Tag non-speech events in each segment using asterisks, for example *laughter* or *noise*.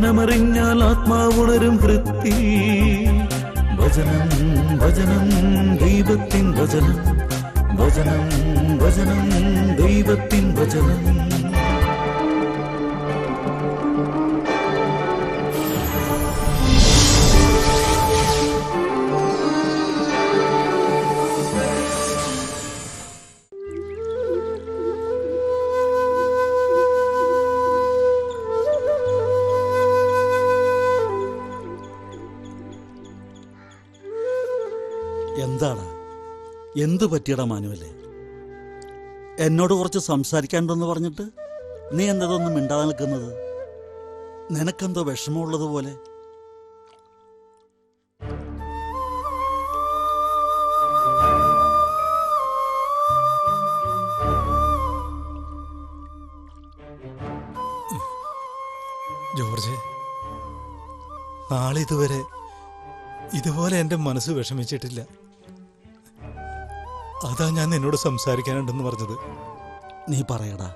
വചനമറിഞ്ഞാൽ ആത്മാവുണരും വൃത്തി. വചനം വചനം ദൈവത്തിൻ വചനം വചനം വചനം ദൈവത്തിൻ വചനം എന്തു പറ്റിയടാ മാനുവല്ലേ? എന്നോട് കുറച്ച് സംസാരിക്കാനുണ്ടെന്ന് പറഞ്ഞിട്ട് നീ എന്തതൊന്നും മിണ്ടാതെ നിൽക്കുന്നത്? നിനക്കെന്തോ വിഷമമുള്ളതുപോലെ? ജോർജ് നാളെ ഇതുവരെ ഇതുപോലെ എന്റെ മനസ്സ് വിഷമിച്ചിട്ടില്ല. അതാ ഞാൻ നിന്നോട് സംസാരിക്കാനുണ്ടെന്ന് പറഞ്ഞത്. നീ പറയടാ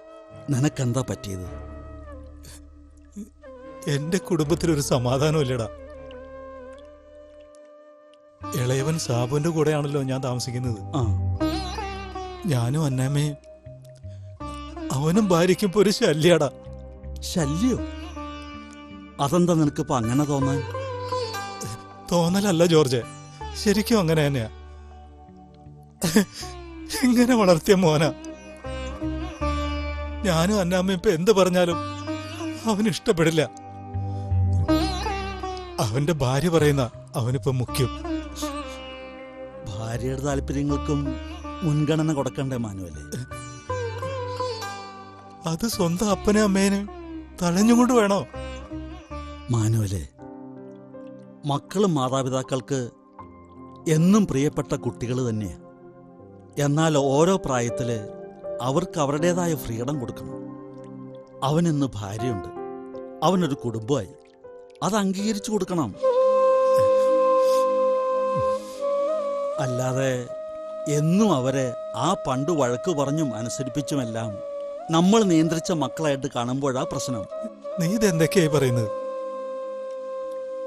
നിനക്കെന്താ പറ്റിയത്? എന്റെ കുടുംബത്തിലൊരു സമാധാനമില്ലടാ. ഇളയവൻ സാബുവിന്റെ കൂടെയാണല്ലോ ഞാൻ താമസിക്കുന്നത്. ആ. ഞാനും അന്നമ്മയും അവനും ഭാര്യയ്ക്കും ഇപ്പൊ ഒരു ശല്യാടാ. ശല്യോ? അതെന്താ നിനക്കിപ്പോ അങ്ങനെ തോന്നാൻ? തോന്നലല്ല ജോർജ് ശരിക്കും അങ്ങനെ തന്നെയാ. *laughs* ഇങ്ങനെ വളർത്തിയ മോന. ഞാനും അന്നാമ്മയും ഇപ്പൊ എന്ത് പറഞ്ഞാലും അവന് ഇഷ്ടപ്പെടില്ല. അവന്റെ ഭാര്യ പറയുന്ന അവനിപ്പോ മുഖ്യം. ഭാര്യയുടെ താല്പര്യങ്ങൾക്കും മുൻഗണന കൊടുക്കണ്ടേ മാനുവല്ലേ അത് സ്വന്തം അപ്പനെ അമ്മേനെ തഴഞ്ഞുകൊണ്ട് വേണോ? മാനുവലെ മക്കളും മാതാപിതാക്കൾക്ക് എന്നും പ്രിയപ്പെട്ട കുട്ടികൾ തന്നെയാ. എന്നാൽ ഓരോ പ്രായത്തിൽ അവർക്ക് അവരുടേതായ ഫ്രീഡം കൊടുക്കണം. അവനിന്ന് ഭാര്യയുണ്ട്. അവനൊരു കുടുംബമായി. അത് അംഗീകരിച്ചു കൊടുക്കണം. അല്ലാതെ എന്നും അവരെ ആ പണ്ട് വഴക്ക് പറഞ്ഞും അനുസരിപ്പിച്ചുമെല്ലാം നമ്മൾ നിയന്ത്രിച്ച മക്കളായിട്ട് കാണുമ്പോഴാ പ്രശ്നം. നീ ഇതെന്തൊക്കെയായി പറയുന്നത്?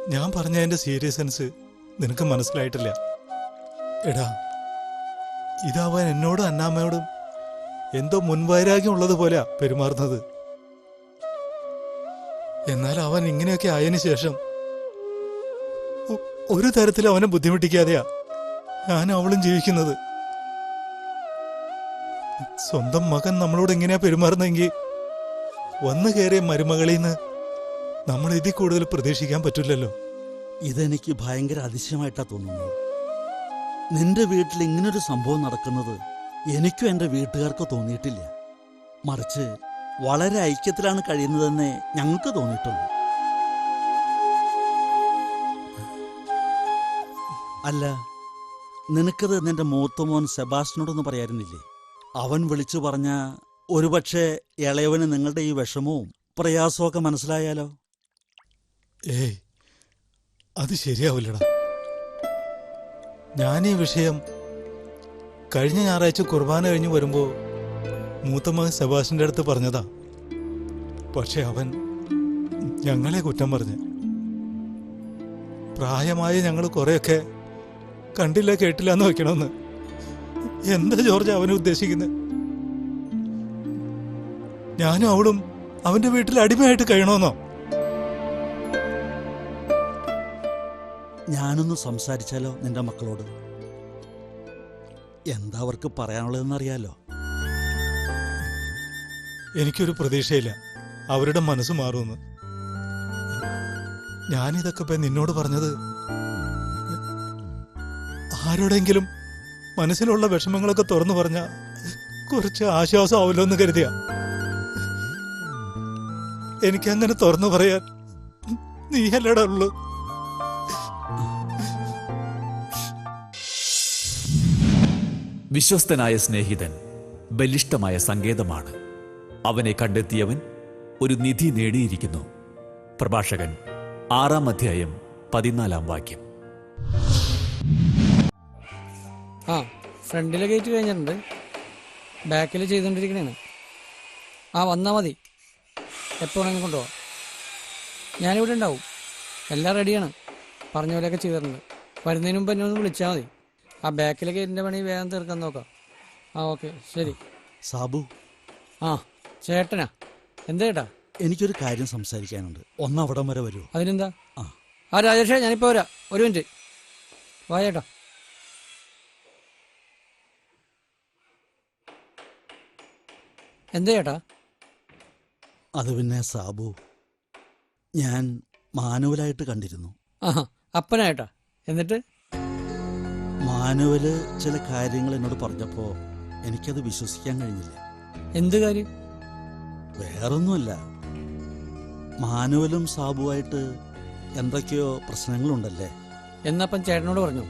ഞാൻ പറഞ്ഞതിന്റെ സീരിയസ്നെസ് നിനക്ക് മനസ്സിലായിട്ടില്ല. എടാ ഇതവൻ എന്നോടും അന്നാമ്മയോടും എന്തോ മുൻവൈരാഗ്യം ഉള്ളതുപോലെയാ പെരുമാറുന്നത്. എന്നാൽ അവൻ ഇങ്ങനെയൊക്കെ ആയതിനു ശേഷം ഒരു തരത്തിൽ അവനെ ബുദ്ധിമുട്ടിക്കാതെയാ ഞാൻ അവളും ജീവിക്കുന്നത്. സ്വന്തം മകൻ നമ്മളോട് എങ്ങനെയാ പെരുമാറുന്നെങ്കിൽ വന്നു കയറിയ മരുമകളിൽ നിന്ന് നമ്മൾ ഇതിൽ കൂടുതൽ പ്രതീക്ഷിക്കാൻ പറ്റില്ലല്ലോ. ഇതെനിക്ക് ഭയങ്കര അതിശയമായിട്ടാ തോന്നുന്നത്. നിന്റെ വീട്ടിൽ ഇങ്ങനൊരു സംഭവം നടക്കുന്നത് എനിക്കും എന്റെ വീട്ടുകാർക്ക് തോന്നിയിട്ടില്ല. മറിച്ച് വളരെ ഐക്യത്തിലാണ് കഴിയുന്നതെന്ന് ഞങ്ങൾക്ക് തോന്നിയിട്ടുള്ളൂ. അല്ല നിനക്കത് നിന്റെ മൂത്തമോൻ സെബാസ്റ്റിനോടൊന്ന് പറയായിരുന്നില്ലേ അവൻ വിളിച്ചു പറഞ്ഞ ഒരുപക്ഷെ ഇളയവന് നിങ്ങളുടെ ഈ വിഷമവും പ്രയാസമൊക്കെ മനസ്സിലായാലോ? ഏയ് അത് ശരിയാവില്ലടാ. ഞാൻ ഈ വിഷയം കഴിഞ്ഞ ഞായറാഴ്ച കുർബാന കഴിഞ്ഞ് വരുമ്പോൾ മൂത്ത മകൻ സെബാഷിന്റെ അടുത്ത് പറഞ്ഞതാ. പക്ഷെ അവൻ ഞങ്ങളെ കുറ്റം പറഞ്ഞ്. പ്രായമായ ഞങ്ങൾ കുറേയൊക്കെ കണ്ടില്ല കേട്ടില്ല എന്ന് വെക്കണമെന്ന് എന്താ ജോർജ് അവനെ ഉദ്ദേശിക്കുന്നത് ഞാനും അവളും അവന്റെ വീട്ടിൽ അടിമയായിട്ട് കഴിയണമെന്നോ ഞാനൊന്ന് സംസാരിച്ചാലോ നിന്റെ മക്കളോട്? എന്താ അവർക്ക് പറയാനുള്ളതെന്നറിയാലോ? എനിക്കൊരു പ്രതീക്ഷയില്ല. അവരുടെ മനസ്സ് മാറുമെന്ന്. ഞാനിതൊക്കെ പോയി നിന്നോട് പറഞ്ഞത് ആരോടെങ്കിലും മനസ്സിലുള്ള വിഷമങ്ങളൊക്കെ തുറന്നു പറഞ്ഞ കുറച്ച് ആശ്വാസമാവല്ലോ എന്ന് കരുതിയ. എനിക്കങ്ങനെ തുറന്നു പറയാൻ നീ ഉള്ളു. വിശ്വസ്തനായ സ്നേഹിതൻ ബലിഷ്ഠമായ സങ്കേതമാണ്. അവനെ കണ്ടെത്തിയവൻ ഒരു നിധി നേടിയിരിക്കുന്നു. പ്രഭാഷകൻ ആറാം അധ്യായം പതിനാലാം വാക്യം. ആ ഫ്രണ്ടിലെ ഗേറ്റ് കഴിഞ്ഞിട്ടുണ്ട്. ബാക്കിൽ ചെയ്തുകൊണ്ടിരിക്കണേ ആ വന്നാൽ മതി. എപ്പോൾ വേണമെങ്കിലും കൊണ്ടുപോകാം ഞാനിവിടെ ഉണ്ടാവും. എല്ലാം റെഡിയാണ് പറഞ്ഞ പോലെയൊക്കെ ചെയ്തിട്ടുണ്ട്. വരുന്നതിന് മുമ്പ് എന്നെ ഒന്ന് വിളിച്ചാൽ മതി. ആ ബാക്കിലേക്ക് എന്റെ പണി വേഗം തീർക്കാൻ നോക്കാം. ആ ഓക്കെ ശരി. സാബു. ആ ചേട്ടനാ. എന്താ ചേട്ടാ? എനിക്കൊരു കാര്യം സംസാരിക്കാനുണ്ട്. ഒന്ന് അവിടം വരെ വരൂ. അതിനെന്താ? ആ. ആ രാജേഷേ ഞാനിപ്പോ വരാ. ഒരു മിനിറ്റ്. വാ ചേട്ടാ. എന്താ ചേട്ടാ? അത് പിന്നെ സാബു. ഞാൻ മാനുവലായിട്ട് കണ്ടിരുന്നു. ആഹാ അപ്പനായിട്ടാ എന്നിട്ട്? മാനുവൽ ചില കാര്യങ്ങൾ എന്നോട് പറഞ്ഞപ്പോൾ എനിക്കത് വിശ്വസിക്കാൻ കഴിഞ്ഞില്ല. എന്ത് കാര്യം? വേറൊന്നുമല്ല. മാനുവലും സാബുവായിട്ട് എന്തൊക്കെയോ പ്രശ്നങ്ങളുണ്ടല്ലേ? എന്നപ്പം ചേട്ടനോട് പറഞ്ഞു.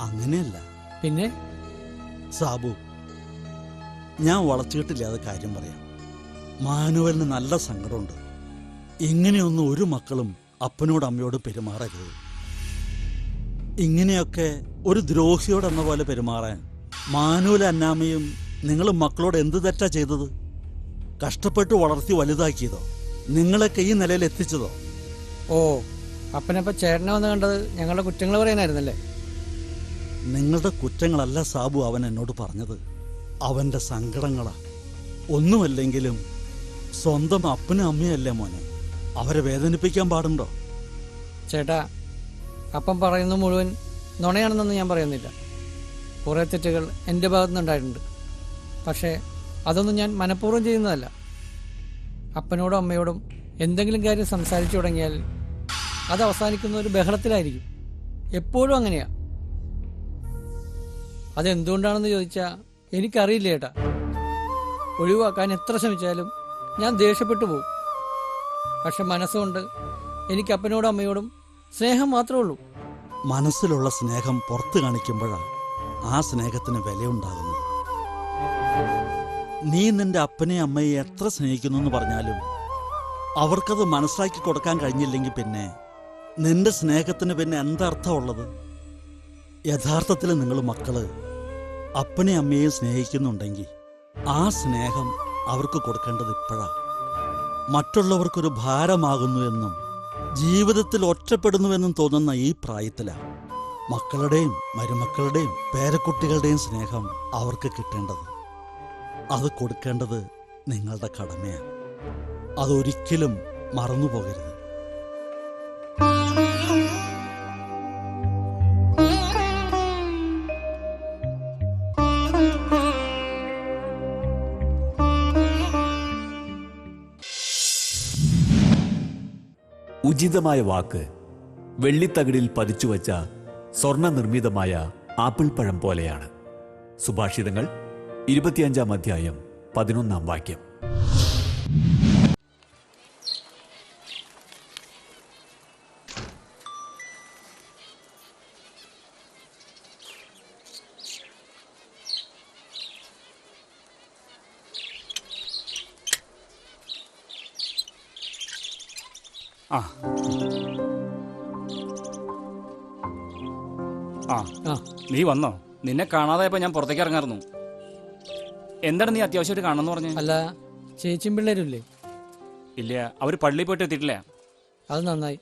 അങ്ങനെയല്ല. പിന്നെ? സാബു ഞാൻ വളച്ചുകെട്ടില്ലാതെ കാര്യം പറയാം. മാനുവലിന് നല്ല സങ്കടമുണ്ട്. ഇങ്ങനെയൊന്നും ഒരു മക്കളും അപ്പനോട് അമ്മയോട് പെരുമാറരുത്. ഇങ്ങനെയൊക്കെ ഒരു ദ്രോഹിയോടെന്ന പോലെ പെരുമാറാൻ മാനുവൽ അന്നാമയും നിങ്ങൾ മക്കളോട് എന്ത് തെറ്റാ ചെയ്തത്? കഷ്ടപ്പെട്ട് വളർത്തി വലുതാക്കിയതോ? നിങ്ങളൊക്കെ ഈ നിലയിൽ എത്തിച്ചതോ? ഓ അപ്പനപ്പ ചേട്ടനെ വന്ന് കണ്ടത് ഞങ്ങളുടെ കുറ്റങ്ങൾ പറയാനായിരുന്നല്ലേ? നിങ്ങളുടെ കുറ്റങ്ങളല്ല സാബു അവൻ എന്നോട് പറഞ്ഞത്. അവന്റെ സങ്കടങ്ങളാ. ഒന്നുമല്ലെങ്കിലും സ്വന്തം അപ്പനും അമ്മയല്ലേ മോനെ? അവരെ വേദനിപ്പിക്കാൻ പാടുണ്ടോ? ചേട്ടാ അപ്പം പറയുന്നത് മുഴുവൻ നുണയാണെന്നൊന്നും ഞാൻ പറയുന്നില്ല. കുറേ തെറ്റുകൾ എന്റെ ഭാഗത്തു നിന്നുണ്ടായിട്ടുണ്ട് പക്ഷേ അതൊന്നും ഞാൻ മനഃപൂർവം ചെയ്യുന്നതല്ല. അപ്പനോടും അമ്മയോടും എന്തെങ്കിലും കാര്യം സംസാരിച്ചു തുടങ്ങിയാൽ അത് അവസാനിക്കുന്ന ഒരു ബഹളത്തിലായിരിക്കും. എപ്പോഴും അങ്ങനെയാ. അതെന്തുകൊണ്ടാണെന്ന് ചോദിച്ചാൽ എനിക്കറിയില്ല ചേട്ടാ ഒഴിവാക്കാൻ എത്ര ശ്രമിച്ചാലും ഞാൻ ദേഷ്യപ്പെട്ടു പോകും. പക്ഷെ മനസ്സുകൊണ്ട് എനിക്ക് അപ്പനോടും അമ്മയോടും സ്നേഹം മാത്രമേ ഉള്ളൂ. മനസ്സിലുള്ള സ്നേഹം പുറത്തു കാണിക്കുമ്പോഴാണ് ആ സ്നേഹത്തിന് വിലയുണ്ടാകുന്നത്. നീ നിന്റെ അപ്പനെ അമ്മയെ എത്ര സ്നേഹിക്കുന്നു എന്ന് പറഞ്ഞാലും അവർക്കത് മനസ്സിലാക്കി കൊടുക്കാൻ കഴിഞ്ഞില്ലെങ്കിൽ പിന്നെ നിന്റെ സ്നേഹത്തിന് പിന്നെ എന്തർത്ഥമുള്ളത്? യഥാർത്ഥത്തിൽ നിങ്ങൾ മക്കൾ അപ്പനെ അമ്മയെയും സ്നേഹിക്കുന്നുണ്ടെങ്കിൽ ആ സ്നേഹം അവർക്ക് കൊടുക്കേണ്ടത് ഇപ്പോഴാണ് മറ്റുള്ളവർക്കൊരു ഭാരമാകുന്നു എന്നും ജീവിതത്തിൽ ഒറ്റപ്പെടുന്നുവെന്നും തോന്നുന്ന ഈ പ്രായത്തിലാണ് മക്കളുടെയും മരുമക്കളുടെയും പേരക്കുട്ടികളുടെയും സ്നേഹം അവർക്ക് കിട്ടേണ്ടത് അത് കൊടുക്കേണ്ടത് നിങ്ങളുടെ കടമയാണ്. അതൊരിക്കലും മറന്നു പോകരുത് ഉചിതമായ വാക്ക് വെള്ളിത്തകിടിൽ പതിച്ചുവച്ച സ്വർണ നിർമ്മിതമായ ആപ്പിൾ പഴം പോലെയാണ്. സുഭാഷിതങ്ങൾ ഇരുപത്തിയഞ്ചാം അധ്യായം പതിനൊന്നാം വാക്യം. ആ. ആ. ആ. നീ വന്നോ? നിന്നെ കാണാതായപ്പോ ഞാൻ പുറത്തേക്ക് ഇറങ്ങായിരുന്നു എന്താണ് നീ അത്യാവശ്യമായിട്ട് കാണണമെന്ന് പറഞ്ഞു? അല്ല ചേച്ചിയും പിള്ളേരുമില്ലേ ഇല്ല? അവർ പള്ളിയിൽ പോയിട്ട് എത്തിയിട്ടില്ല. അത് നന്നായി.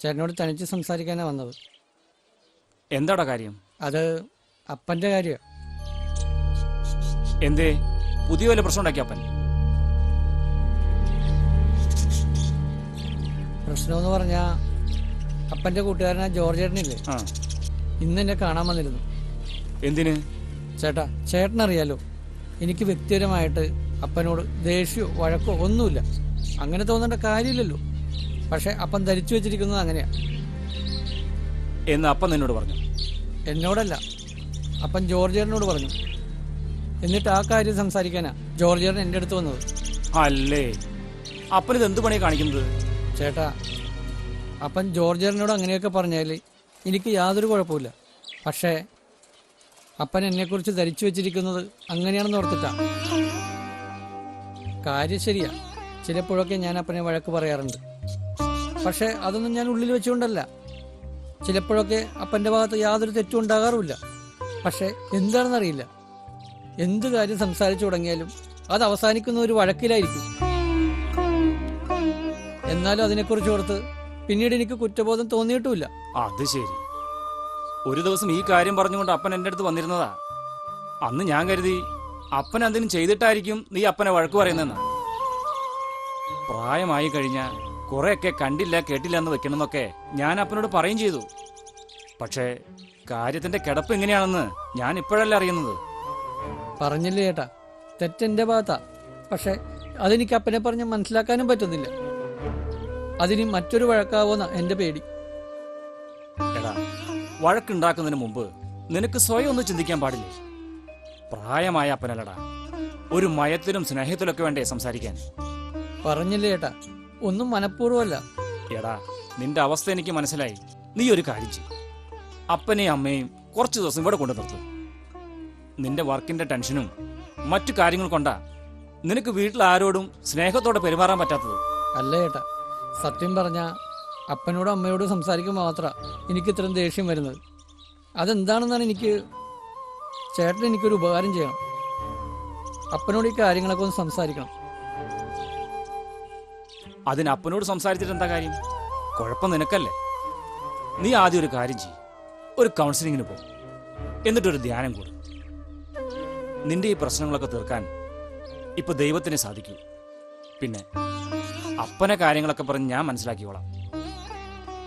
ചേട്ടനോട് തനിച്ച് സംസാരിക്കാനാ വന്നത്. എന്താടാ കാര്യം? അത് അപ്പന്റെ കാര്യമാണ് എന്തേ? പുതിയ വല്ല പ്രശ്നം ഉണ്ടാക്കിയ അപ്പൻ? പ്രശ്നമെന്ന് പറഞ്ഞാൽ അപ്പന്റെ കൂട്ടുകാരനാ ജോർജ് ചേട്ടനില്ലേ ആ. ഇന്ന് എന്നെ കാണാൻ വന്നിരുന്നു. എന്തിന്? ചേട്ടാ ചേട്ടനറിയാലോ എനിക്ക് വ്യക്തിപരമായിട്ട് അപ്പനോട് ദേഷ്യമോ വഴക്കോ ഒന്നുമില്ല. അങ്ങനെ തോന്നേണ്ട കാര്യമില്ലല്ലോ. പക്ഷെ അപ്പൻ ധരിച്ചു വെച്ചിരിക്കുന്നത് അങ്ങനെയാ. എന്ന് അപ്പൻ നിന്നോട് പറഞ്ഞു. എന്നോടല്ല അപ്പൻ ജോർജ് ചേട്ടനോട് പറഞ്ഞു. എന്നിട്ട് ആ കാര്യം സംസാരിക്കാനാ ജോർജ് ചേട്ടൻ എന്റെ അടുത്ത് വന്നത്. അല്ലേ? അപ്പൻ ഇത് എന്ത് പണിയാണ് കാണിക്കുന്നത്? ചേട്ടാ അപ്പൻ ജോർജറിനോട് അങ്ങനെയൊക്കെ പറഞ്ഞാൽ എനിക്ക് യാതൊരു കുഴപ്പമില്ല പക്ഷേ അപ്പൻ എന്നെക്കുറിച്ച് ധരിച്ചു വെച്ചിരിക്കുന്നത് അങ്ങനെയാണെന്ന് ഓർത്തിട്ടാ. കാര്യം ശരിയാ. ചിലപ്പോഴൊക്കെ ഞാൻ അപ്പനെ വഴക്ക് പറയാറുണ്ട്. പക്ഷേ അതൊന്നും ഞാൻ ഉള്ളിൽ വെച്ചുകൊണ്ടല്ല. ചിലപ്പോഴൊക്കെ അപ്പന്റെ ഭാഗത്ത് യാതൊരു തെറ്റും ഉണ്ടാകാറുമില്ല. പക്ഷേ എന്താണെന്നറിയില്ല. എന്ത് കാര്യം സംസാരിച്ചു തുടങ്ങിയാലും അത് അവസാനിക്കുന്ന ഒരു വഴക്കിലായിരിക്കും. എന്നാലും അതിനെക്കുറിച്ച് ഓർത്ത് പിന്നീട് എനിക്ക് കുറ്റബോധം തോന്നിയിട്ടുമില്ല. അത് ശരി. ഒരു ദിവസം ഈ കാര്യം പറഞ്ഞുകൊണ്ട് അപ്പൻ എന്റെ അടുത്ത് വന്നിരുന്നതാ. അന്ന് ഞാൻ കരുതി അപ്പൻ എന്തെങ്കിലും ചെയ്തിട്ടായിരിക്കും നീ അപ്പനെ വഴക്ക് പറയുന്നതെന്ന്. പ്രായമായി കഴിഞ്ഞ കുറെയൊക്കെ കണ്ടില്ല കേട്ടില്ല എന്ന് വെക്കണമെന്നൊക്കെ ഞാൻ അപ്പനോട് പറയും ചെയ്തു. പക്ഷേ കാര്യത്തിന്റെ കിടപ്പ് എങ്ങനെയാണെന്ന് ഞാൻ ഇപ്പോഴല്ല അറിയുന്നത്. പറഞ്ഞില്ലേട്ടാ തെറ്റെന്റെ ഭാഗത്താ. പക്ഷെ അതെനിക്ക് അപ്പനെ പറഞ്ഞ് മനസ്സിലാക്കാനും പറ്റുന്നില്ല. അതിന് മറ്റൊരു വഴക്കാവോന്ന എന്റെ പേടി. എടാ വഴക്കുണ്ടാക്കുന്നതിന് മുമ്പ് നിനക്ക് സ്വയം ഒന്ന് ചിന്തിക്കാൻ പാടില്ലേ? പ്രായമായ അപ്പനല്ലടാ ഒരു മയത്തിലും സ്നേഹത്തിലൊക്കെ വേണ്ടേ സംസാരിക്കാൻ? പറഞ്ഞില്ലേ ഏട്ടാ ഒന്നും മനഃപൂർവമല്ല. എടാ നിന്റെ അവസ്ഥ എനിക്ക് മനസ്സിലായി. നീ ഒരു കാര്യം ചെയ്യും. അപ്പനെയും അമ്മയും കുറച്ച് ദിവസം ഇവിടെ കൊണ്ടു നിർത്തും. നിന്റെ വർക്കിന്റെ ടെൻഷനും മറ്റു കാര്യങ്ങൾ കൊണ്ടാ നിനക്ക് വീട്ടിൽ ആരോടും സ്നേഹത്തോടെ പെരുമാറാൻ പറ്റാത്തത്. അല്ല ചേട്ടാ സത്യം പറഞ്ഞ അപ്പനോടും അമ്മയോടും സംസാരിക്കുമ്പോൾ മാത്ര എനിക്ക് ഇത്രയും ദേഷ്യം വരുന്നത്. അതെന്താണെന്നാണ് എനിക്ക് ചേട്ടൻ എനിക്കൊരു ഉപകാരം ചെയ്യണം. അപ്പനോട് ഈ കാര്യങ്ങളൊക്കെ ഒന്ന് സംസാരിക്കണം. അതിന് അപ്പനോട് സംസാരിച്ചിട്ട് എന്താ കാര്യം? കുഴപ്പം നിനക്കല്ലേ? നീ ആദ്യം ഒരു കാര്യം ചെയ്യും. ഒരു കൗൺസിലിങ്ങിന് പോ. എന്നിട്ടൊരു ധ്യാനം കൂടും. നിന്റെ ഈ പ്രശ്നങ്ങളൊക്കെ തീർക്കാൻ ഇപ്പൊ ദൈവത്തിനെ സാധിക്കൂ. പിന്നെ അപ്പനെ കാര്യങ്ങളൊക്കെ പറഞ്ഞ് ഞാൻ മനസ്സിലാക്കിക്കോളാം.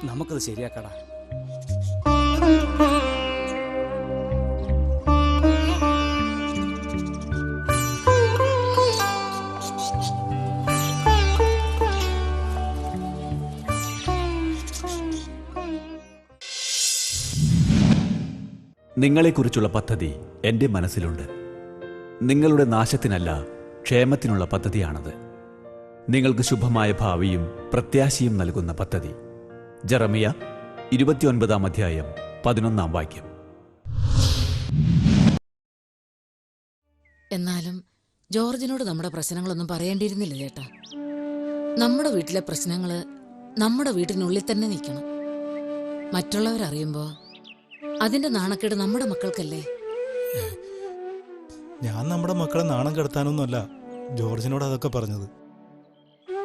നമുക്കത് ശരിയാക്കടാ. നിങ്ങളെക്കുറിച്ചുള്ള പദ്ധതി എന്റെ മനസ്സിലുണ്ട്. നിങ്ങളുടെ നാശത്തിനല്ല ക്ഷേമത്തിനുള്ള പദ്ധതിയാണത്. നിങ്ങൾക്ക് ശുഭമായ ഭാവിയും പ്രത്യാശയും നൽകുന്ന പദ്ധതി. ജറമിയ ഇരുപത്തിയൊൻപതാം അധ്യായം പതിനൊന്നാം വാക്യം. എന്നാലും ജോർജിനോട് നമ്മുടെ പ്രശ്നങ്ങളൊന്നും പറയേണ്ടിയിരുന്നില്ല ചേട്ടാ. നമ്മുടെ വീട്ടിലെ പ്രശ്നങ്ങൾ നമ്മുടെ വീട്ടിനുള്ളിൽ തന്നെ നിൽക്കണം. മറ്റുള്ളവരറിയുമ്പോ അതിന്റെ നാണക്കേട് നമ്മുടെ മക്കൾക്കല്ലേ? ഞാൻ നമ്മുടെ മക്കളെ നാണം കെടുത്താനൊന്നുമല്ല ജോർജിനോട് അതൊക്കെ പറഞ്ഞത്.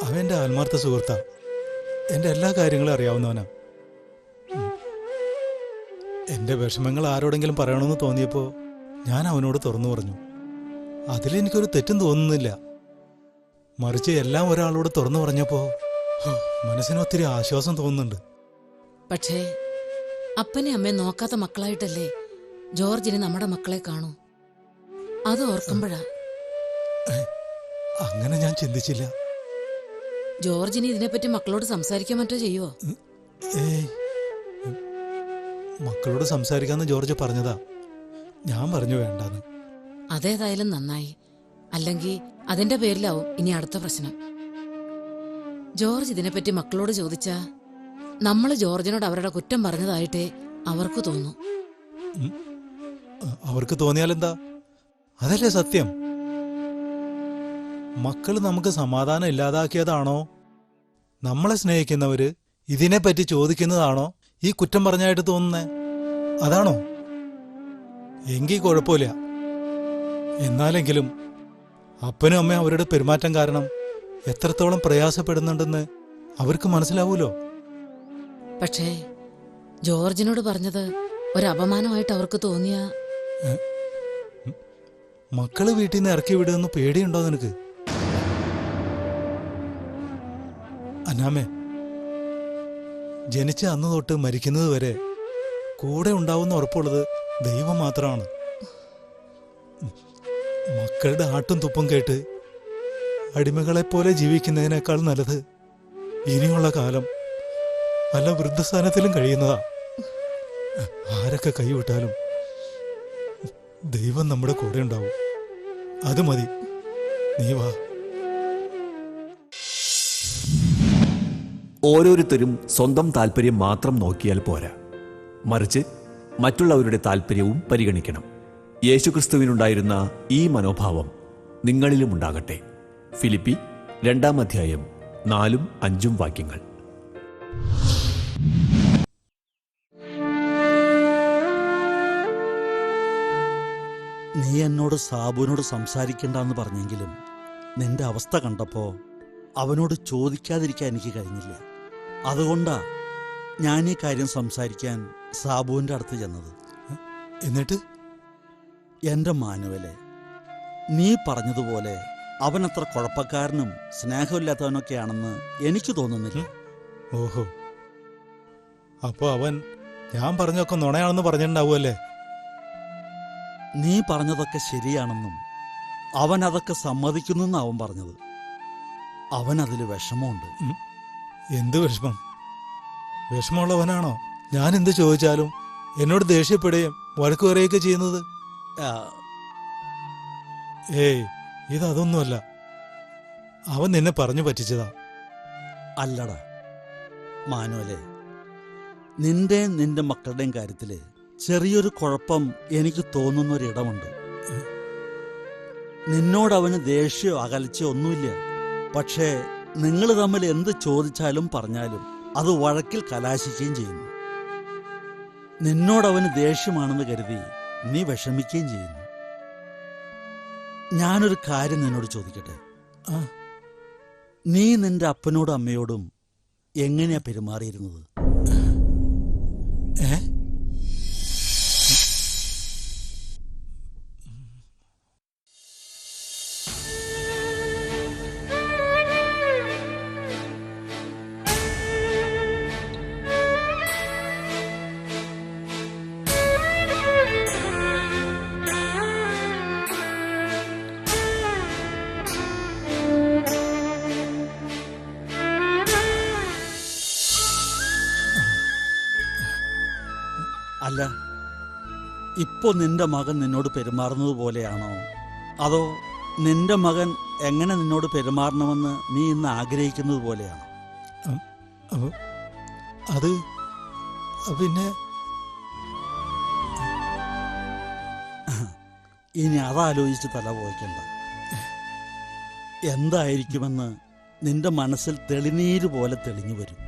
അവൻ എന്റെ ആത്മാർത്ഥ സുഹൃത്താ. എന്റെ എല്ലാ കാര്യങ്ങളും അറിയാവുന്നവനാ. എന്റെ എന്റെ വിഷമങ്ങൾ ആരോടെങ്കിലും പറയണമെന്ന് തോന്നിയപ്പോൾ ഞാൻ അവനോട് തുറന്നു പറഞ്ഞു. അതിലെനിക്കൊരു തെറ്റും തോന്നുന്നില്ല. മറിച്ച് എല്ലാം ഒരാളോട് തുറന്നു പറഞ്ഞപ്പോൾ മനസ്സിന് ഒത്തിരി ആശ്വാസം തോന്നുന്നുണ്ട്. പക്ഷേ അപ്പനെ അമ്മയെ നോക്കാത്ത മക്കളായിട്ടല്ലേ ജോർജിന് നമ്മുടെ മക്കളെ കാണൂ? അത് ഓർക്കുമ്പോഴാ. അങ്ങനെ ഞാൻ ചിന്തിച്ചില്ല. ജോർജിന് ഇതിനെപ്പറ്റി മക്കളോട് സംസാരിക്കാൻ മറ്റോ ചെയ്യുവോ? മക്കളോട് സംസാരിക്കാന്ന് ജോർജ് പറഞ്ഞതാ. ഞാൻ പറഞ്ഞു വേണ്ടെന്ന്. അതേതായാലും നന്നായി. അല്ലെങ്കിൽ അതിന്റെ പേരിലാവും ഇനി അടുത്ത പ്രശ്നം. ജോർജ് ഇതിനെപ്പറ്റി മക്കളോട് ചോദിച്ചാ നമ്മൾ ജോർജിനോട് അവരുടെ കുറ്റം പറഞ്ഞതായിട്ടേ അവർക്ക് തോന്നു. അവർക്ക് തോന്നിയാലെന്താ? അതല്ലേ സത്യം. മക്കൾ നമുക്ക് സമാധാനം ഇല്ലാതാക്കിയതാണോ? നമ്മളെ സ്നേഹിക്കുന്നവര് ഇതിനെപ്പറ്റി ചോദിക്കുന്നതാണോ? ഈ കുറ്റം പറഞ്ഞായിട്ട് തോന്നുന്നേ? അതാണോ? എങ്കിൽ കുഴപ്പമില്ല. എന്നാലെങ്കിലും അപ്പനും അമ്മയും അവരുടെ പെരുമാറ്റം കാരണം എത്രത്തോളം പ്രയാസപ്പെടുന്നുണ്ടെന്ന് അവർക്ക് മനസ്സിലാവൂലോ? പക്ഷേ ജോർജിനോട് പറഞ്ഞത് ഒരു അപമാനമായിട്ട് അവർക്ക് തോന്നിയ മക്കൾ വീട്ടിൽ നിന്ന് ഇറക്കി വിടുമെന്ന് പേടിയുണ്ടോ നിനക്ക്? അന്നാമേ ജനിച്ച അന്ന് തൊട്ട് മരിക്കുന്നത് വരെ കൂടെ ഉണ്ടാവുന്ന ഉറപ്പുള്ളത് ദൈവം മാത്രമാണ്. മക്കളുടെ ആട്ടും തുപ്പും കേട്ട് അടിമകളെപ്പോലെ ജീവിക്കുന്നതിനേക്കാൾ നല്ലത് ഇനിയുള്ള കാലം പല വൃദ്ധസ്ഥാനത്തിലും കഴിയുന്നതാ. ആരൊക്കെ കൈവിട്ടാലും ദൈവം നമ്മുടെ കൂടെ ഉണ്ടാവും. അത് മതി. നീ വാ. ഓരോരുത്തരും സ്വന്തം താല്പര്യം മാത്രം നോക്കിയാൽ പോരാ. മറിച്ച് മറ്റുള്ളവരുടെ താല്പര്യവും പരിഗണിക്കണം. യേശുക്രിസ്തുവിനുണ്ടായിരുന്ന ഈ മനോഭാവം നിങ്ങളിലും ഉണ്ടാകട്ടെ. ഫിലിപ്പി രണ്ടാം അധ്യായം നാലും അഞ്ചും വാക്യങ്ങൾ. നീ എന്നോട് സാബുവിനോട് സംസാരിക്കണ്ടെന്ന് പറഞ്ഞെങ്കിലും നിന്റെ അവസ്ഥ കണ്ടപ്പോ അവനോട് ചോദിക്കാതിരിക്കാൻ എനിക്ക് കഴിഞ്ഞില്ല. അതുകൊണ്ടാ ഞാൻ ഈ കാര്യം സംസാരിക്കാൻ സാബുവിന്റെ അടുത്ത് ചെന്നത്. എന്നിട്ട്? എന്റെ മാനുവലെ നീ പറഞ്ഞതുപോലെ അവനത്ര കുഴപ്പക്കാരനും സ്നേഹമില്ലാത്തവനൊക്കെയാണെന്ന് എനിക്ക് തോന്നുന്നില്ല. ഓഹോ. അപ്പോൾ അവൻ ഞാൻ പറഞ്ഞൊക്കെ നുണയാണെന്ന് പറഞ്ഞിട്ടുണ്ടാവുമല്ലേ? നീ പറഞ്ഞതൊക്കെ ശരിയാണെന്നും അവൻ അതൊക്കെ സമ്മതിക്കുന്നു അവൻ പറഞ്ഞത്. അവൻ അതിൽ വിഷമമുണ്ട് എന്ത് വിഷമം? വിഷമമുള്ളവനാണോ? ഞാൻ എന്ത് ചോദിച്ചാലും എന്നോട് ദേഷ്യപ്പെടുകയും വഴക്ക് പറയുകയൊക്കെ ചെയ്യുന്നത്? ഏയ് ഇതൊന്നുമല്ല അവൻ നിന്നെ പറഞ്ഞു പറ്റിച്ചതാ. അല്ലടാ മാനുവലെ. നിന്റെ നിന്റെ മക്കളുടെയും കാര്യത്തിൽ ചെറിയൊരു കുഴപ്പം എനിക്ക് തോന്നുന്ന ഒരിടമുണ്ട് നിന്നോട് അവന് ദേഷ്യമോ അകൽച്ചയോ ഒന്നുമില്ല. പക്ഷേ നിങ്ങൾ തമ്മിൽ എന്ത് ചോദിച്ചാലും പറഞ്ഞാലും അത് വഴക്കിൽ കലാശിക്കുകയും ചെയ്യുന്നു. നിന്നോടവന് ദേഷ്യമാണെന്ന് കരുതി നീ വിഷമിക്കുകയും ചെയ്യുന്നു. ഞാനൊരു കാര്യം നിന്നോട് ചോദിക്കട്ടെ? ആ നീ നിന്റെ അപ്പനോടും അമ്മയോടും എങ്ങനെയാ പെരുമാറിയിരുന്നത്? ഏ? ഇപ്പോ നിന്റെ മകൻ നിന്നോട് പെരുമാറുന്നത് പോലെയാണോ? അതോ നിന്റെ മകൻ എങ്ങനെ നിന്നോട് പെരുമാറണമെന്ന് നീ ഇന്ന് ആഗ്രഹിക്കുന്നത് പോലെയാണോ? അത് പിന്നെ ഇനി അതാലോചിച്ച് തല പോയിക്കണ്ട. എന്തായിരിക്കുമെന്ന് നിന്റെ മനസ്സിൽ തെളിനീര് പോലെ തെളിഞ്ഞു വരും.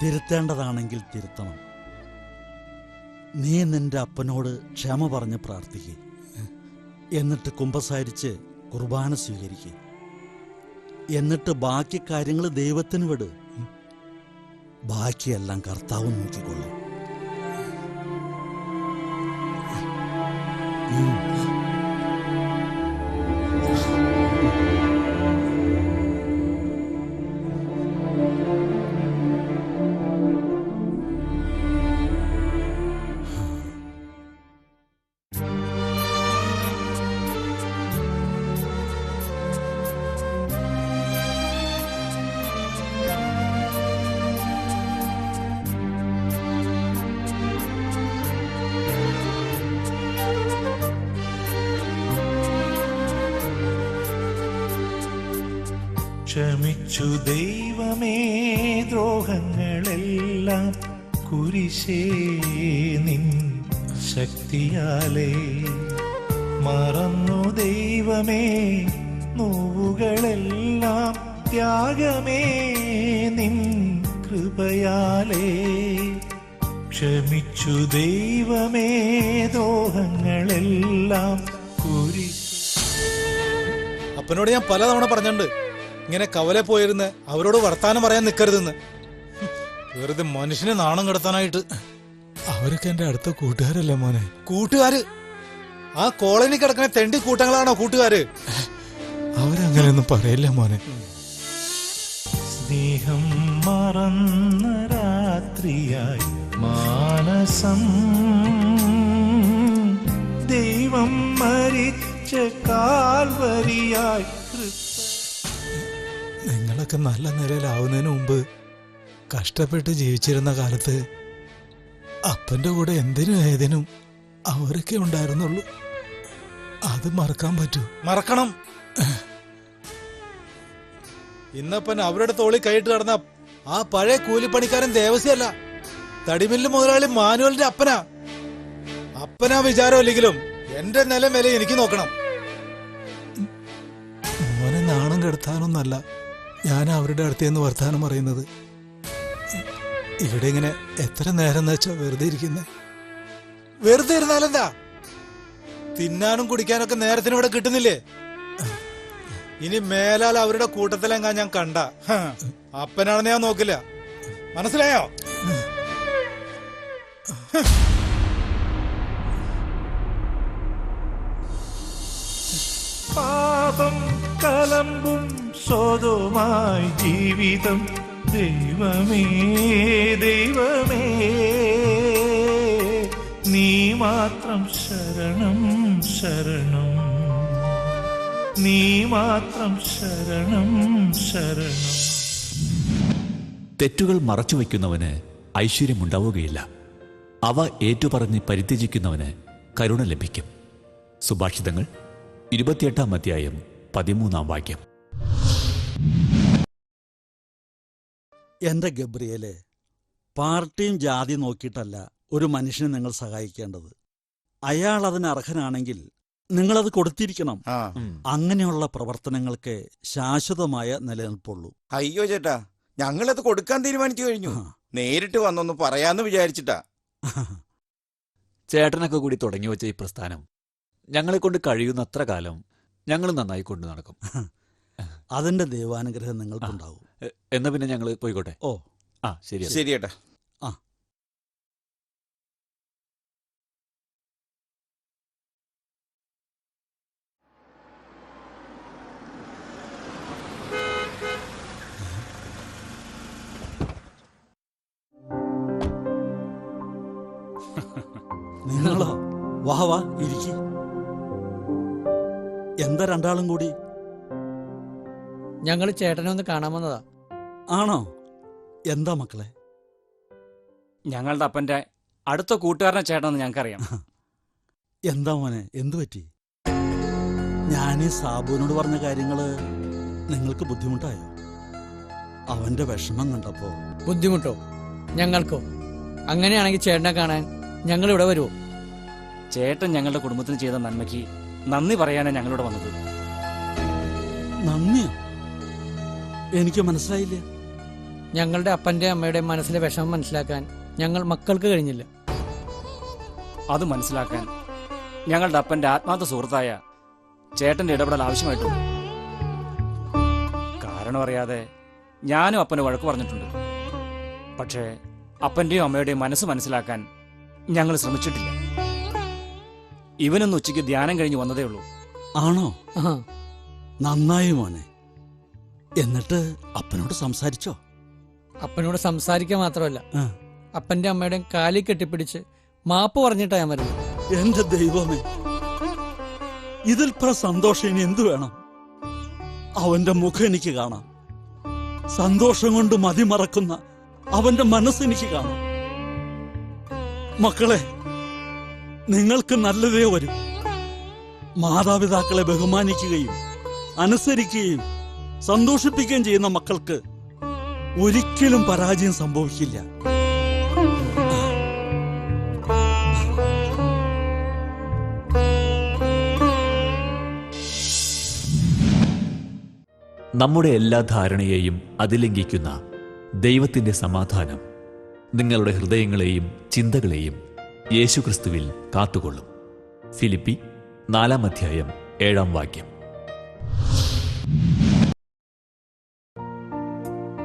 തിരുത്തേണ്ടതാണെങ്കിൽ തിരുത്തണം. നീ നിന്റെ അപ്പനോട് ക്ഷമ പറഞ്ഞ് പ്രാർത്ഥിക്കുക എന്നിട്ട് കുമ്പസാരിച്ച് കുർബാന സ്വീകരിക്കുക എന്നിട്ട് ബാക്കി കാര്യങ്ങൾ ദൈവത്തിന് വിട്. ബാക്കിയെല്ലാം കർത്താവ് നോക്കിക്കൊള്ളും. ക്ഷമിച്ചു ദൈവമേ ദ്രോഹങ്ങളെല്ലാം കുരിശേ നിൻ ശക്തിയാലേ. മറന്നു ദൈവമേ നോവുകളെല്ലാം ത്യാഗമേ നിൻ കൃപയാലേ. ക്ഷമിച്ചു ദൈവമേ ദ്രോഹങ്ങളെല്ലാം കുരി അപ്പനോട് ഞാൻ പലതവണ പറഞ്ഞിട്ടുണ്ട് ഇങ്ങനെ കവലെ പോയിരുന്ന് അവരോട് വർത്താനം പറയാൻ നിൽക്കരുതെന്ന് വെറുതെ മനുഷ്യനെ നാണം കെടുത്താനായിട്ട്. അവരൊക്കെ എന്റെ അടുത്ത കൂട്ടുകാരല്ലേ മോനെ? കൂട്ടുകാര്? ആ കോളനി കിടക്കുന്ന തെണ്ടി കൂട്ടങ്ങളാണോ കൂട്ടുകാര്? അവരങ്ങനെയൊന്നും പറയില്ല മോനെ. സ്നേഹം മറന്ന രാത്രിയായി മാനസം. ദൈവം മരിച്ച കാൽവരിയായി നിങ്ങളൊക്കെ നല്ല നിലയിലാവുന്നതിന് മുമ്പ് കഷ്ടപ്പെട്ട് ജീവിച്ചിരുന്ന കാലത്ത് അപ്പന്റെ കൂടെ എന്തിനും ഏതിനും അവരൊക്കെ ഉണ്ടായിരുന്നുള്ളൂ. അത് മറക്കാൻ പറ്റൂ. മറക്കണം. ഇന്നപ്പൻ അവരുടെ തോളി കൈയിട്ട് കടന്ന ആ പഴയ കൂലിപ്പണിക്കാരൻ ദേവസ്യല്ല. തടിമില്ല് മുതലാളി മാനുവലിന്റെ അപ്പനാ. അപ്പനാ വിചാരമില്ലെങ്കിലും എന്റെ നില വില എനിക്ക് നോക്കണം. മോനെ നാണം കെടുത്താനൊന്നല്ല. ഞാൻ അവരുടെ അടുത്ത് നിന്ന് വർത്താനം പറയുന്നത്. ഇവിടെ ഇങ്ങനെ എത്ര നേരം എന്ന് വെച്ചാ വെറുതെ ഇരിക്കുന്നത് വെറുതെ ഇരുന്നാലെന്താ? തിന്നാനും കുടിക്കാനൊക്കെ നേരത്തിന് ഇവിടെ കിട്ടുന്നില്ലേ? ഇനി മേലാൽ അവരുടെ കൂട്ടത്തിലെങ്ങാ ഞാൻ കണ്ട? അപ്പനാണെന്ന് ഞാൻ നോക്കില്ല. മനസ്സിലായോ? പാപം കലമ്പും സ്വതമായി ജീവിതം ദൈവമേ ദൈവമേ. നീ മാത്രം ശരണം ശരണം. നീ മാത്രം ശരണം ശരണം. തെറ്റുകൾ മറച്ചുവെക്കുന്നവന് ഐശ്വര്യമുണ്ടാവുകയില്ല. അവ ഏറ്റുപറഞ്ഞ് പരിത്യജിക്കുന്നവന് കരുണ ലഭിക്കും. സുഭാഷിതങ്ങൾ ഇരുപത്തിയെട്ടാം അധ്യായം പതിമൂന്നാം വാക്യം. എന്റെ ഗബ്രിയലെ പാർട്ടിയും ജാതി നോക്കിയിട്ടല്ല ഒരു മനുഷ്യനെ നിങ്ങൾ സഹായിക്കേണ്ടത്. അയാൾ അതിന് അർഹനാണെങ്കിൽ നിങ്ങളത് കൊടുത്തിരിക്കണം. അങ്ങനെയുള്ള പ്രവർത്തനങ്ങൾക്ക് ശാശ്വതമായ നിലനിൽപ്പുള്ളൂ. അയ്യോ ചേട്ടാ ഞങ്ങളത് കൊടുക്കാൻ തീരുമാനിച്ചു കഴിഞ്ഞു. നേരിട്ട് വന്നൊന്ന് പറയാന്ന് വിചാരിച്ചിട്ടാ. ചേട്ടനൊക്കെ കൂടി തുടങ്ങി വെച്ച ഈ പ്രസ്ഥാനം ഞങ്ങളെ കൊണ്ട് കഴിയുന്നത്ര കാലം ഞങ്ങൾ നന്നായി കൊണ്ടു നടക്കും. അതിന്റെ ദൈവാനുഗ്രഹം നിങ്ങൾക്കുണ്ടാവും. എന്നാ പിന്നെ ഞങ്ങൾ പോയിക്കോട്ടെ? ഓ. ആ ശരി ശരി ആ. നിങ്ങളോ? വാ വാ ഇരിക്കി. എന്താ രണ്ടാളും കൂടി? ഞങ്ങൾ ചേട്ടനെ ഒന്ന് കാണാൻ വന്നതാ. ആണോ? എന്താ മക്കളെ? ഞങ്ങളുടെ അപ്പന്റെ അടുത്ത കൂട്ടുകാരനെ ചേട്ടനെന്ന് ഞങ്ങൾക്കറിയാം. എന്താ മോനെ? എന്തു പറ്റി? ഞാൻ സാബുവിനോട് പറഞ്ഞ കാര്യങ്ങൾ നിങ്ങൾക്ക് ബുദ്ധിമുട്ടായോ? അവന്റെ വിഷമം കണ്ടപ്പോ. ബുദ്ധിമുട്ടോ? ഞങ്ങൾക്കോ? അങ്ങനെയാണെങ്കിൽ ചേട്ടനെ കാണാൻ ഞങ്ങൾ ഇവിടെ വരുമോ ചേട്ടൻ ഞങ്ങളുടെ കുടുംബത്തിന് ചെയ്ത നന്മയ്ക്ക് നന്ദി പറയാനാണ് ഞങ്ങളിവിടെ വന്നത്. നന്ദിയോ? എനിക്ക് മനസ്സിലായില്ല. ഞങ്ങളുടെ അപ്പന്റെ അമ്മയുടെ മനസ്സിലെ വിഷമം മനസ്സിലാക്കാൻ ഞങ്ങൾ മക്കൾക്ക് കഴിഞ്ഞില്ല. അത് മനസ്സിലാക്കാൻ ഞങ്ങളുടെ അപ്പന്റെ ആത്മാർത്ഥ സുഹൃത്തായ ചേട്ടന്റെ ഇടപെടൽ ആവശ്യമായിട്ടു കാരണം അറിയാതെ ഞാനും അപ്പന് വഴക്ക് പറഞ്ഞിട്ടുണ്ട്. പക്ഷേ അപ്പന്റെയും അമ്മയുടെയും മനസ്സ് മനസ്സിലാക്കാൻ ഞങ്ങൾ ശ്രമിച്ചിട്ടില്ല. ഇവനൊന്ന് ഉച്ചയ്ക്ക് ധ്യാനം കഴിഞ്ഞ് വന്നതേ ഉള്ളൂ. ആണോ? നന്നായി മോനെ. എന്നിട്ട് അപ്പനോട് സംസാരിച്ചോ? അപ്പനോട് സംസാരിക്കുക മാത്രമല്ല. അപ്പന്റെ അമ്മയുടെയും കാലി കെട്ടിപ്പിടിച്ച് മാപ്പ് പറഞ്ഞിട്ടാ ഞാൻ വരുന്നത്. എന്റെ ദൈവമേ. ഇതിൽ പ്ര സന്തോഷം ഇനി എന്തു വേണം? അവന്റെ മുഖം എനിക്ക് കാണാം. സന്തോഷം കൊണ്ട് മതിമറക്കുന്ന അവന്റെ മനസ്സ് എനിക്ക് കാണാം. മക്കളെ നിങ്ങൾക്ക് നല്ലതേ വരും. മാതാപിതാക്കളെ ബഹുമാനിക്കുകയും അനുസരിക്കുകയും സന്തോഷിപ്പിക്കുകയും ചെയ്യുന്ന മക്കൾക്ക് ഒരിക്കലും പരാജയം സംഭവിക്കില്ല. നമ്മുടെ എല്ലാ ധാരണയെയും അതിലംഘിക്കുന്ന ദൈവത്തിന്റെ സമാധാനം നിങ്ങളുടെ ഹൃദയങ്ങളെയും ചിന്തകളെയും യേശുക്രിസ്തുവിൽ കാത്തുകൊള്ളും. ഫിലിപ്പി നാലാം അധ്യായം ഏഴാം വാക്യം.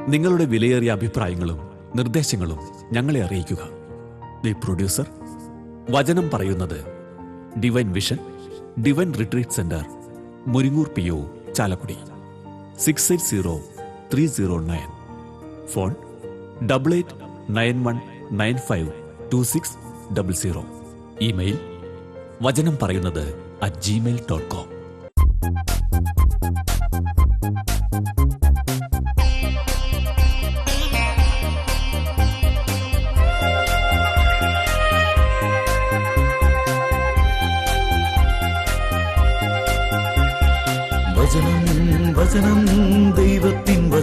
നിങ്ങളുടെ വിലയേറിയ അഭിപ്രായങ്ങളും നിർദ്ദേശങ്ങളും ഞങ്ങളെ അറിയിക്കുക. ദി പ്രൊഡ്യൂസർ വചനം പറയുന്നത് Divine Vision Divine Retreat Centre Muringoor P O Chalakudy. Six eight zero three zero nine phone double eight nine one nine five two six double zero email Vachanam പറയുന്നത് അറ്റ് ജിമെയിൽ ഡോട്ട് കോം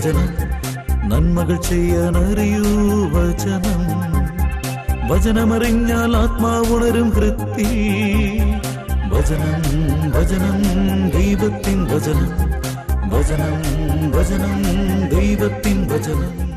വചനം നന്മകൾ ചെയ്യാൻ അറിയൂ വചനം. വചനമറിഞ്ഞാൽ ആത്മാവുണരും കൃത്തി. വചനം വചനം ദൈവത്തിൻ വചനം. വചനം വചനം ദൈവത്തിൻ വചനം.